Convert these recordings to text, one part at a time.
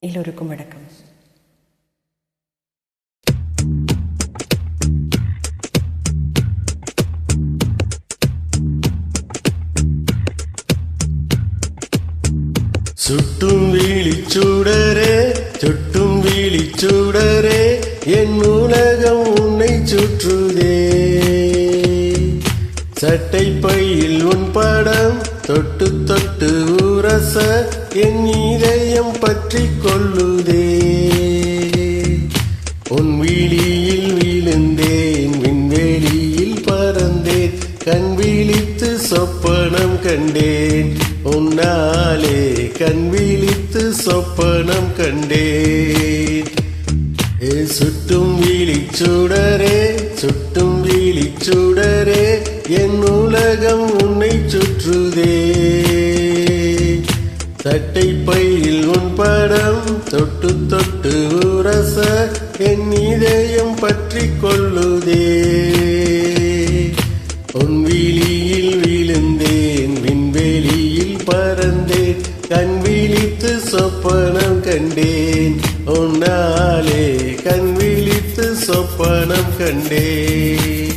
எல்லோருக்கும் வணக்கம். சுட்டும் வீழிச்சூடரே சுட்டும் வீழிச்சூடரே என் உலகம் உன்னை சுற்றுதே. சட்டை பையில் உன் படம் தொட்டு என் இதயம் பற்றி கொள்ளுதே. உன் விழியில் விழுந்தேன் விண்வெளியில் பறந்தேன் கண் விழித்து சொப்பனம் கண்டேன். உன்னாலே கண் விழித்து சொப்பனம் கண்டேன். ஏ சுட்டும் விழிச்சுடரே சுட்டும் விழிச்சுடரே என் உலகம் உன்னை சுற்றுதே. சட்டை பையில் உன் படம் தொட்டு தொட்டு உரச என் இதயம் பற்றி கொள்ளுதே. உன் விழியில் விழுந்தேன் விண்வெளியில் பறந்தேன் கண் விழித்து சொப்பனம் கண்டேன். உன்னாலே கண் விழித்து சொப்பனம் கண்டேன்.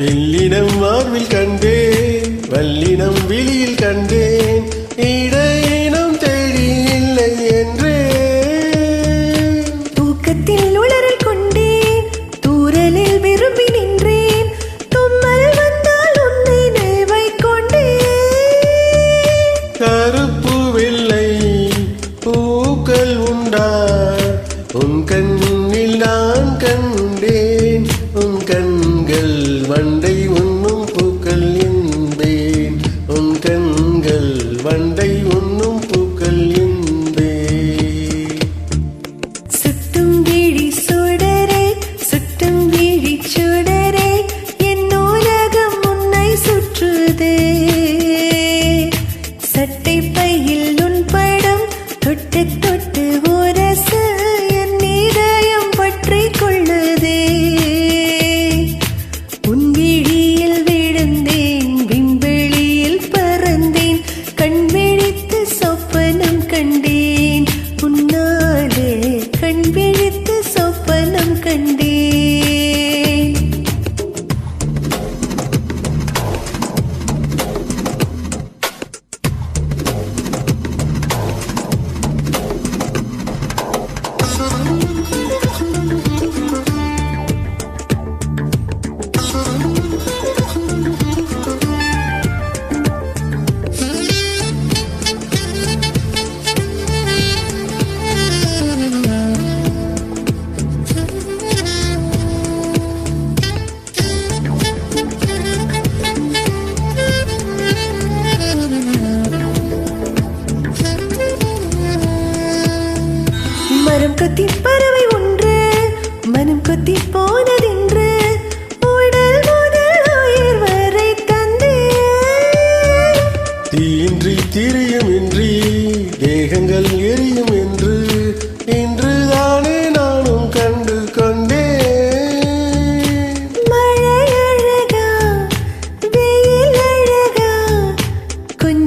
வெள்ளினம் வார்வில் கண்டேன் வல்லினம் விழியில் கண்டேன் இடையினம்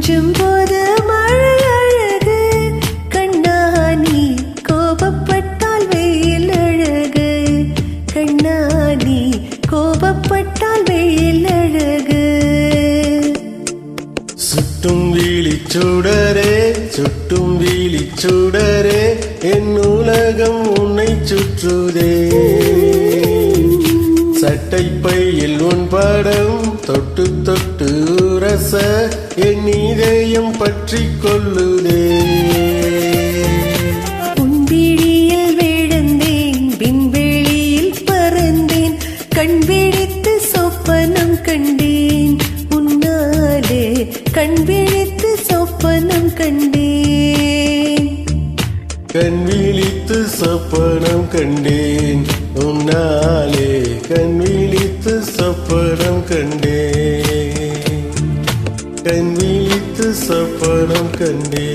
கொஞ்சம் போது மழை அழகு. கண்ணாணி கோபப்பட்டால் வெயில் அழகு. கண்ணாணி கோபப்பட்டால் வெயில் அழகு. சுட்டும் வீழி சுடரே சுட்டும் வீழி சுடரே என் உலகம் உன்னை சுற்றுதே. சட்டை பையில் உன் படம் உரச என் இதயம் பற்றி கொள்ளுதே. உன் விழியில் விழுந்தேன் விண்வெளியில் பறந்தேன் கண் விழித்து சொப்பனம் கண்டேன். உன்னாலே கண் விழித்து சொப்பனம் கண்டேன். கண் விழித்து சொப்பனம் கண்டேன். உன்னாலே கண் விழித்து சொப்பனம் கண்டேன். கண் விழித்து சொப்பனம் கண்டே